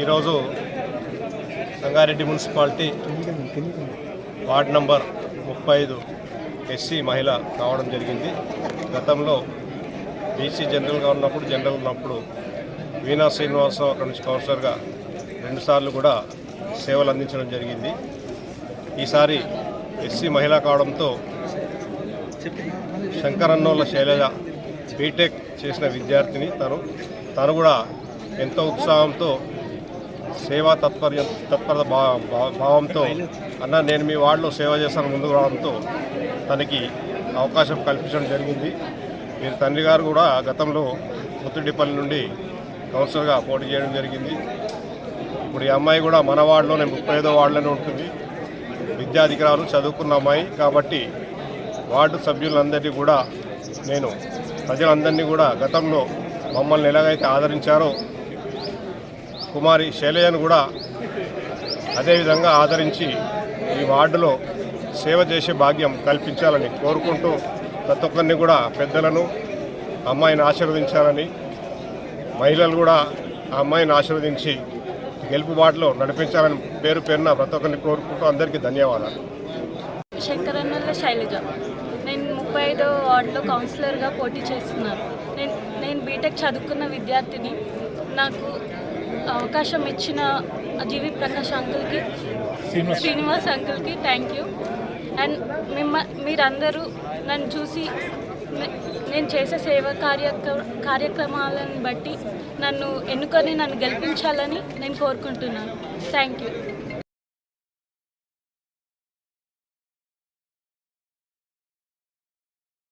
ఈరోజు Sangareddy municipality ward number ముప్పై ఐదు ఎస్సీ మహిళ కావడం జరిగింది. గతంలో బీసీ జనరల్గా ఉన్నప్పుడు జనరల్ ఉన్నప్పుడు వీణా శ్రీనివాసరావు అక్కడి నుంచి కౌన్సిలర్గా రెండుసార్లు కూడా సేవలు అందించడం జరిగింది. ఈసారి ఎస్సీ మహిళ కావడంతో శంకరన్నోళ్ళ శైలజ బీటెక్ చేసిన విద్యార్థిని తను. తను కూడా ఎంతో ఉత్సాహంతో సేవా తత్పర్యం తత్పరత భావంతో అన్న నేను మీ వార్డులో సేవ చేస్తాను ముందుకు రావడంతో తనకి అవకాశం కల్పించడం జరిగింది. వీరి తండ్రి గారు కూడా గతంలో ముత్తుడిపల్లి నుండి కౌన్సిలర్గా పోటీ చేయడం జరిగింది. ఇప్పుడు ఈ అమ్మాయి కూడా మన వార్డులోనే ముప్పై ఐదో వార్డులోనే ఉంటుంది. విద్యాధికారులు చదువుకున్న అమ్మాయి కాబట్టి వార్డు సభ్యులందరినీ కూడా నేను ప్రజలందరినీ కూడా గతంలో మమ్మల్ని ఎలాగైతే ఆదరించారో కుమారి శైలజను కూడా అదేవిధంగా ఆదరించి ఈ వార్డులో సేవ చేసే భాగ్యం కల్పించాలని కోరుకుంటూ ప్రతి ఒక్కరిని కూడా పెద్దలను అమ్మాయిని ఆశీర్వదించాలని మహిళలు కూడా ఆ అమ్మాయిని ఆశీర్వదించి గెలుపు బాటలో నడిపించాలని పేరు పేరున ప్రతి ఒక్కరిని కోరుకుంటూ అందరికీ ధన్యవాదాలు. శంకరన్నల శైలజ. నేను ముప్పై ఐదో వార్డులో కౌన్సిలర్గా పోటీ చేస్తున్నాను. నేను నేను బీటెక్ చదువుకున్న విద్యార్థిని. నాకు అవకాశం ఇచ్చిన జీవి ప్రకాష్ అంకుల్కి శ్రీనివాస్. అంకుల్కి థ్యాంక్ యూ అండ్ మిమ్మ మీరందరూ నన్ను చూసి నేను చేసే సేవ కార్యక్ర కార్యక్రమాలను బట్టి నన్ను ఎన్నుకొని నన్ను గెలిపించాలని నేను కోరుకుంటున్నాను. Thank you.